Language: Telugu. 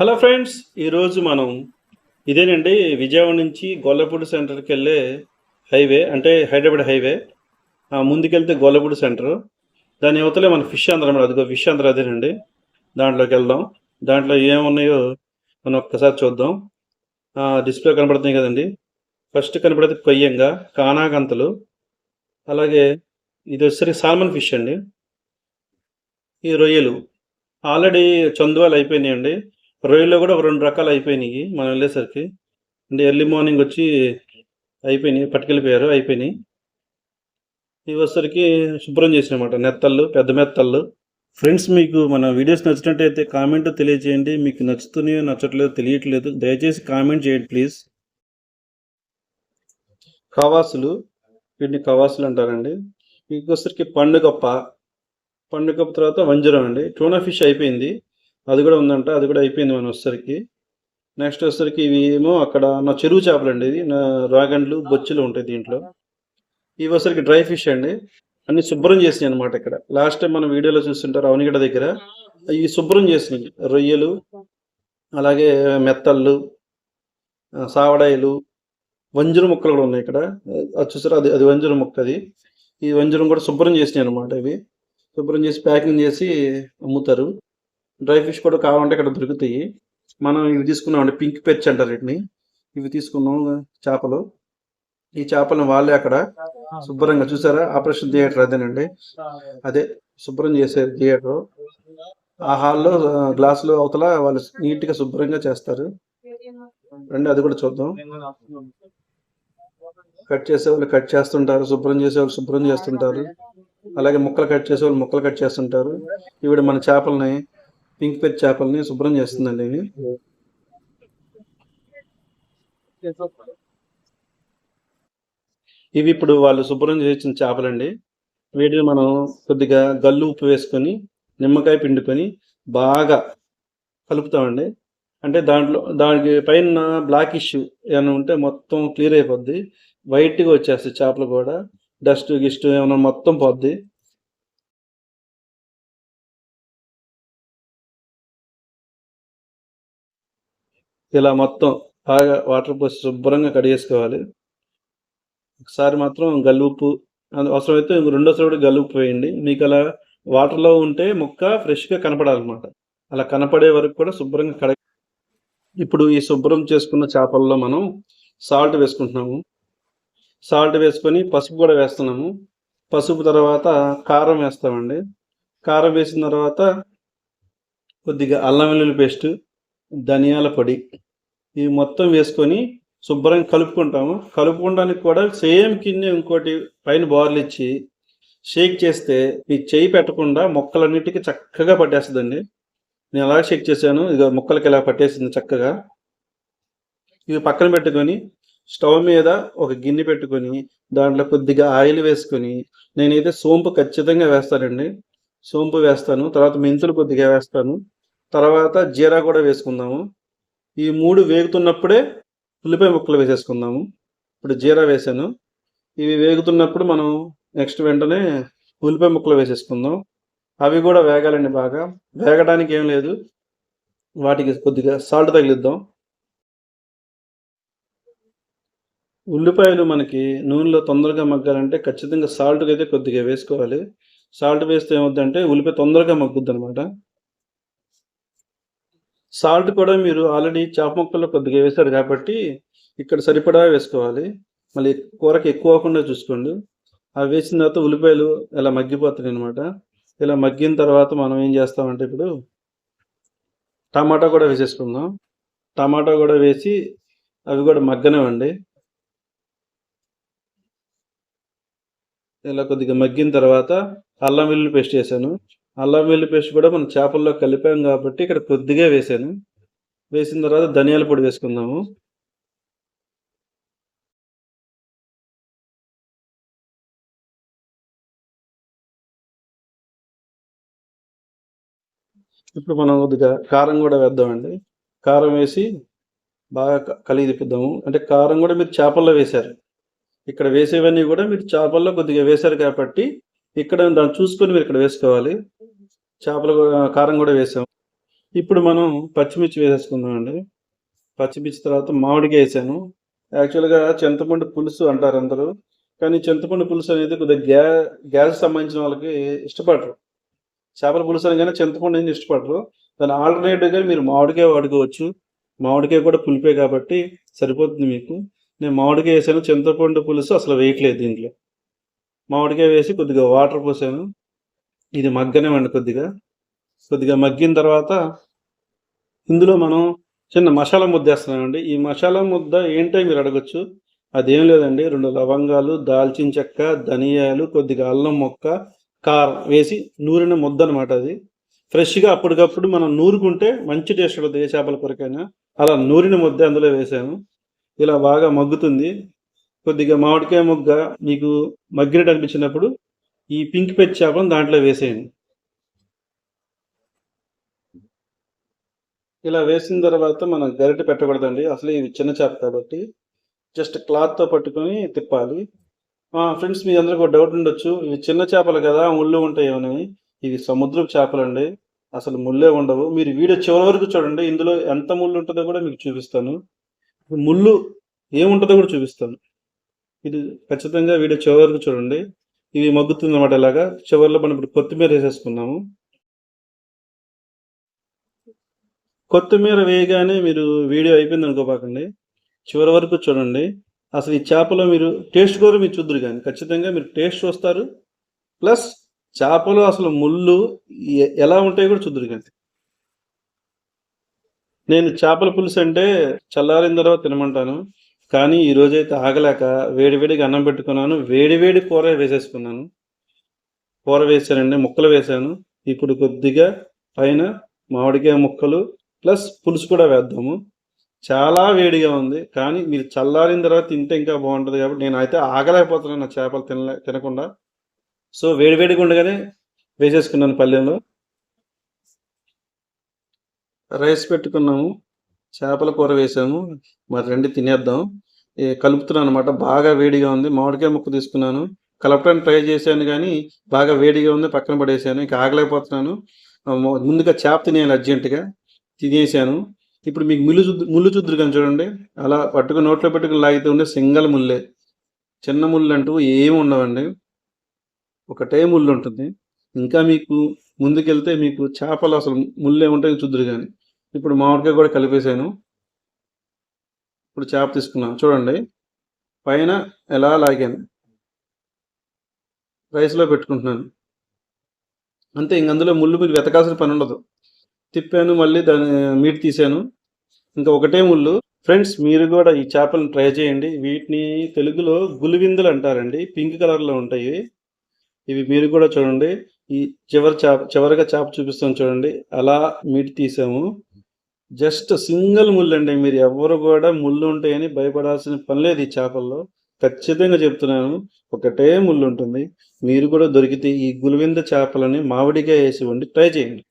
హలో ఫ్రెండ్స్ ఈరోజు మనం ఇదేనండి విజయవాడ నుంచి గొల్లపూడి సెంటర్కి వెళ్ళే హైవే అంటే హైదరాబాద్ హైవే. ముందుకెళ్తే గొల్లపూడి సెంటర్. దాని యువతలే మన ఫిష్ ఆంధ్ర అన్నమాట అదిగో ఫిష్ ఆంధ్ర అదేనండి. దాంట్లోకి వెళ్దాం. దాంట్లో ఏమున్నాయో మనం ఒక్కసారి చూద్దాం. డిస్ప్లే కనబడుతున్నాయి కదండి. ఫస్ట్ కనపడేది కొయ్యంగా కానాగంతలు. అలాగే ఇది వచ్చేసరికి సాల్మన్ ఫిష్ అండి. ఈ రొయ్యలు. ఆల్రెడీ చందువాలు అయిపోయినాయండి. రొయ్యలో కూడా ఒక రెండు రకాలు అయిపోయినాయి మనం వెళ్ళేసరికి. అంటే ఎర్లీ మార్నింగ్ వచ్చి అయిపోయినాయి పట్టుకెళ్ళిపోయారు అయిపోయినాయి. ఇవి వచ్చేసరికి శుభ్రం చేసినమాట. నెత్తళ్ళు పెద్ద మెత్తళ్ళు. ఫ్రెండ్స్ మీకు మన వీడియోస్ నచ్చినట్టయితే కామెంట్ తెలియజేయండి. మీకు నచ్చుతున్నాయో నచ్చట్లేదో తెలియట్లేదు దయచేసి కామెంట్ చేయండి ప్లీజ్. కవాసులు వీటిని కవాసులు అంటారండి. మీకు వచ్చరికి పండుగప్ప పండుగప్ప తర్వాత వంజరం అండి. టూనా ఫిష్ అయిపోయింది. అది కూడా ఉందంట అది కూడా అయిపోయింది మనం వచ్చేసరికి నెక్స్ట్ వచ్చేసరికి ఇవి ఏమో అక్కడ నా చెరువు చేపలు అండి ఇది నా రాగండ్లు బొచ్చులు ఉంటాయి దీంట్లో. ఇవి వచ్చేసరికి డ్రై ఫిష్ అండి అన్ని శుభ్రం చేసినాయి అనమాట ఇక్కడ. లాస్ట్ టైం మనం వీడియోలో చూస్తుంటారు అవనిగడ దగ్గర ఇవి శుభ్రం చేసినాయి. రొయ్యలు అలాగే మెత్తళ్ళు సావడాయిలు వంజరం ముక్కలు కూడా ఉన్నాయి ఇక్కడ. అది చూసారా అది అది వంజరం ముక్క అది. ఈ వంజరం కూడా శుభ్రం చేసినాయి అనమాట ఇవి. శుభ్రం చేసి ప్యాకింగ్ చేసి అమ్ముతారు. డ్రై ఫిష్ కూడా కావాలంటే ఇక్కడ దొరుకుతాయి. మనం ఇవి తీసుకున్నాం పింక్ పెచ్ అంటారు వీటిని. ఇవి తీసుకున్నాం చేపలు. ఈ చేపలను వాళ్ళే అక్కడ శుభ్రంగా చూసారా? ఆపరేషన్ థియేటర్ అదేనండి. అదే శుభ్రం చేసే థియేటర్. ఆ హాల్లో గ్లాసులు అవతల వాళ్ళు నీట్గా శుభ్రంగా చేస్తారు. రండి అది కూడా చూద్దాం. కట్ చేసే వాళ్ళు కట్ చేస్తుంటారు శుభ్రం చేసే వాళ్ళు శుభ్రం చేస్తుంటారు. అలాగే ముక్కలు కట్ చేసే వాళ్ళు ముక్కలు కట్ చేస్తుంటారు. ఈవిడ మన చేపల్ని పింక్ పెచ్ చేపల్ని శుభ్రం చేస్తుందండి ఇవి ఇవి ఇప్పుడు వాళ్ళు శుభ్రం చేసిన చేపలండి. వీటిని మనం కొద్దిగా గల్లు ఉప్పు వేసుకొని నిమ్మకాయ పిండుకొని బాగా కలుపుతామండి. అంటే దాంట్లో దానికి పైన బ్లాక్ ఇష్యూ ఏమైనా ఉంటే మొత్తం క్లియర్ అయిపోద్ది. వైట్గా వచ్చేస్తాయి చేపలు కూడా. డస్ట్ గిస్ట్ ఏమైనా మొత్తం పోద్ది. ఇలా మొత్తం బాగా వాటర్ పోసి శుభ్రంగా కడిగేసుకోవాలి. ఒకసారి మాత్రం గల్లుప్పు అవసరమైతే రెండోసారి కూడా గల్లుప్పు వేయండి. మీకు అలా వాటర్లో ఉంటే ముక్క ఫ్రెష్గా కనపడాలన్నమాట. అలా కనపడే వరకు కూడా శుభ్రంగా కడ ఇప్పుడు ఈ శుభ్రం చేసుకున్న చేపల్లో మనం సాల్ట్ వేసుకుంటున్నాము. సాల్ట్ వేసుకొని పసుపు కూడా వేస్తున్నాము. పసుపు తర్వాత కారం వేస్తామండి. కారం వేసిన తర్వాత కొద్దిగా అల్లం వెల్లుల్లి పేస్ట్ ధనియాల పొడి ఇవి మొత్తం వేసుకొని శుభ్రంగా కలుపుకుంటాము. కలుపుకోవడానికి కూడా సేమ్ కింద ఇంకోటి పైన బార్లు ఇచ్చి షేక్ చేస్తే మీ చేయి పెట్టకుండా మొక్కలన్నిటికీ చక్కగా పట్టేస్తుందండి. నేను అలా షేక్ చేశాను? ఇక మొక్కలకి ఇలా పట్టేసింది చక్కగా. ఇవి పక్కన పెట్టుకొని స్టవ్ మీద ఒక గిన్నె పెట్టుకొని దాంట్లో కొద్దిగా ఆయిల్ వేసుకొని నేనైతే సోంపు ఖచ్చితంగా వేస్తానండి. సోంపు వేస్తాను. తర్వాత మెంతులు కొద్దిగా వేస్తాను. తర్వాత జీరా కూడా వేసుకుందాము. ఈ మూడు వేగుతున్నప్పుడే ఉల్లిపాయ ముక్కలు వేసేసుకుందాము. ఇప్పుడు జీరా వేసాను. ఇవి వేగుతున్నప్పుడు మనం నెక్స్ట్ వెంటనే ఉల్లిపాయ ముక్కలు వేసేసుకుందాం. అవి కూడా వేగాలండి బాగా. వేగడానికి ఏం లేదు. వాటికి కొద్దిగా సాల్ట్ తగిలిద్దాం. ఉల్లిపాయలు మనకి నూనెలో తొందరగా మగ్గాలంటే ఖచ్చితంగా సాల్ట్ అయితే కొద్దిగా వేసుకోవాలి. సాల్ట్ వేస్తే ఏమవుద్దంటే ఉల్లిపాయ తొందరగా మగ్గుద్ది అనమాట సాల్ట్ కూడా మీరు ఆల్రెడీ చేప ముక్కల్లో కొద్దిగా వేశారు కాబట్టి ఇక్కడ సరిపడా వేసుకోవాలి. మళ్ళీ కూరకి ఎక్కువ అవ్వకుండా చూసుకోండి. అవి వేసిన తర్వాత ఉల్లిపాయలు ఇలా మగ్గిపోతాయి అనమాట ఇలా మగ్గిన తర్వాత మనం ఏం చేస్తామంటే ఇప్పుడు టమాటా కూడా వేసేసుకుందాం. టమాటా కూడా వేసి అవి కూడా మగ్గనివ్వండి. ఇలా కొద్దిగా మగ్గిన తర్వాత అల్లం వెల్లుల్లి పేస్ట్ చేశాను అల్లం వెల్లి పేస్ట్ కూడా మనం చేపల్లో కలిపాం కాబట్టి ఇక్కడ కొద్దిగా వేసాను. వేసిన తర్వాత ధనియాల పొడి వేసుకుందాము. ఇప్పుడు మనం కొద్దిగా కారం కూడా వేద్దామండి. కారం వేసి బాగా కలిగి తిప్పుదాము. అంటే కారం కూడా మీరు చేపల్లో వేశారు. ఇక్కడ వేసేవన్నీ కూడా మీరు చేపల్లో కొద్దిగా వేశారు కాబట్టి ఇక్కడ దాన్ని చూసుకొని మీరు ఇక్కడ వేసుకోవాలి. చేపలు కూడా- కారం కూడా వేసాం ఇప్పుడు మనం పచ్చిమిర్చి వేసేసుకుందామండి. పచ్చిమిర్చి తర్వాత మామిడికాయ వేసాను. యాక్చువల్గా చింతపండు పులుసు అంటారు అందరూ. కానీ చింతపండు పులుసు అనేది కొద్దిగా గ్యా గ్యాస్ సంబంధించిన వాళ్ళకి ఇష్టపడరు. చేపల పులుసు అనగానే చింతపండు అనేది ఇష్టపడరు. దాని ఆల్టర్నేటివ్గా మీరు మామిడికాయ వాడుకోవచ్చు. మామిడికాయ కూడా పులిపే కాబట్టి సరిపోతుంది మీకు. నేను మామిడికాయ వేసాను. చింతపండు పులుసు అసలు వేయట్లేదు దీంట్లో. మామిడికాయ వేసి కొద్దిగా వాటర్ పోసాను. ఇది మగ్గనివ్వండి కొద్దిగా. కొద్దిగా మగ్గిన తర్వాత ఇందులో మనం చిన్న మసాలా ముద్ద వేస్తున్నామండి. ఈ మసాలా ముద్ద ఏంటో మీరు అడగచ్చు? అదేం లేదండి. రెండు లవంగాలు దాల్చిన చెక్క ధనియాలు కొద్దిగా అల్లం మొక్క కారం వేసి నూరిన ముద్ద అనమాట అది. ఫ్రెష్గా అప్పటికప్పుడు మనం నూరుకుంటే మంచి టేస్ట్ ఉంటుంది ఏ చేపల కొరకైనా. అలా నూరిన ముద్ద అందులో వేసాము ఇలా బాగా మగ్గుతుంది. కొద్దిగా మామిడికాయ ముగ్గ మీకు మగ్గినట్టు అనిపించినప్పుడు ఈ పింక్ పెట్టి చేపలను దాంట్లో వేసేయండి. ఇలా వేసిన తర్వాత మనం గరిటె పెట్టకూడదండి. అసలు ఇది చిన్న చేప కాబట్టి జస్ట్ క్లాత్తో పట్టుకొని తిప్పాలి. ఫ్రెండ్స్ మీ అందరికి ఒక డౌట్ ఉండొచ్చు. ఇవి చిన్న చేపలు కదా ముళ్ళు ఉంటాయి ఇవి సముద్రపు చేపలండి. అసలు ముళ్ళే ఉండవు. మీరు వీడియో చివరి వరకు చూడండి. ఇందులో ఎంత ముళ్ళు ఉంటుందో కూడా మీకు చూపిస్తాను. ముళ్ళు ఏముంటుందో కూడా చూపిస్తాను. ఇది ఖచ్చితంగా వీడియో చివరి వరకు చూడండి. ఇవి మగ్గుతుంది అనమాట ఇలాగా. చివరిలో మనం ఇప్పుడు కొత్తిమీర వేసేసుకున్నాము కొత్తిమీర వేయగానే మీరు వీడియో అయిపోయింది అనుకోపాకండి చివరి వరకు చూడండి. అసలు ఈ చేపలో మీరు టేస్ట్ కూడా మీరు చూద్దరు కానీ ఖచ్చితంగా మీరు టేస్ట్ చూస్తారు. ప్లస్ చేపలు అసలు ముళ్ళు ఎలా ఉంటాయి కూడా చూద్దరు కానీ. నేను చేపల పులుసు అంటే చల్లారిన తర్వాత తినమంటాను. కానీ ఈరోజైతే ఆగలేక వేడివేడిగా అన్నం పెట్టుకున్నాను. వేడివేడి కూర వేసేసుకున్నాను. కూర వేసానండి ముక్కలు వేసాను. ఇప్పుడు కొద్దిగా పైన మామిడికాయ ముక్కలు ప్లస్ పులుసు కూడా వేద్దాము. చాలా వేడిగా ఉంది కానీ మీరు చల్లారిన తర్వాత తింటే ఇంకా బాగుంటుంది కాబట్టి నేను అయితే ఆగలేకపోతున్నాను నా చేపలు తినలే తినకుండా. సో వేడివేడిగా ఉండగానే వేసేసుకున్నాను పల్లెంలో రైస్ పెట్టుకున్నాము. చేపల కూర వేసాము. మరి రెండు తినేద్దాం. ఏ, కలుపుతున్నాను అనమాట బాగా వేడిగా ఉంది. మామిడికాయ ముక్క తీసుకున్నాను. కలపడానికి ట్రై చేశాను కానీ బాగా వేడిగా ఉంది. పక్కన పడేసాను. ఇంకా ఆగలేకపోతున్నాను. ముందుగా చేప తినేయాలి అర్జెంటుగా. తినేసాను. ఇప్పుడు మీకు ముళ్ళు చుద్దు ముళ్ళు చుద్దురు కానీ చూడండి. అలా పట్టుకుని నోట్లో పెట్టుకుని లాగితే ఉండే సింగల్ ముల్లే చిన్న ముళ్ళు అంటూ ఏమి ఉండవండి. ఒకటే ముళ్ళు ఉంటుంది. ఇంకా మీకు ముందుకెళ్తే మీకు చేపలు అసలు ముళ్ళే ఉంటాయి చూద్దురు కానీ. ఇప్పుడు మామిడికాయ కూడా కలిపేసాను. ఇప్పుడు చేప తీసుకున్నాను చూడండి. పైన ఎలా లాగాను. రైస్లో పెట్టుకుంటున్నాను. అంతే ఇంక అందులో ముళ్ళు మీరు వెతకాల్సిన పని ఉండదు. తిప్పాను మళ్ళీ దాని మీట్ తీసాను. ఇంకా ఒకటే ముళ్ళు. ఫ్రెండ్స్ మీరు కూడా ఈ చేపలను ట్రై చేయండి. వీటిని తెలుగులో గులివిందులు అంటారండి. పింక్ కలర్లో ఉంటాయి. ఇవి మీరు కూడా చూడండి. ఈ చివరి చేప చివరిగా చేప చూపిస్తాం చూడండి. అలా మీట్ తీసాము. జస్ట్ సింగిల్ ముళ్ళు అండి మీరు ఎవరు కూడా ముళ్ళు ఉంటాయని భయపడాల్సిన పని లేదు ఈ చేపల్లో. ఖచ్చితంగా చెప్తున్నాను ఒకటే ముళ్ళు ఉంటుంది. మీరు కూడా దొరికితే ఈ గులివింద చేపలని మామిడిగా వేసి వండి ట్రై చేయండి.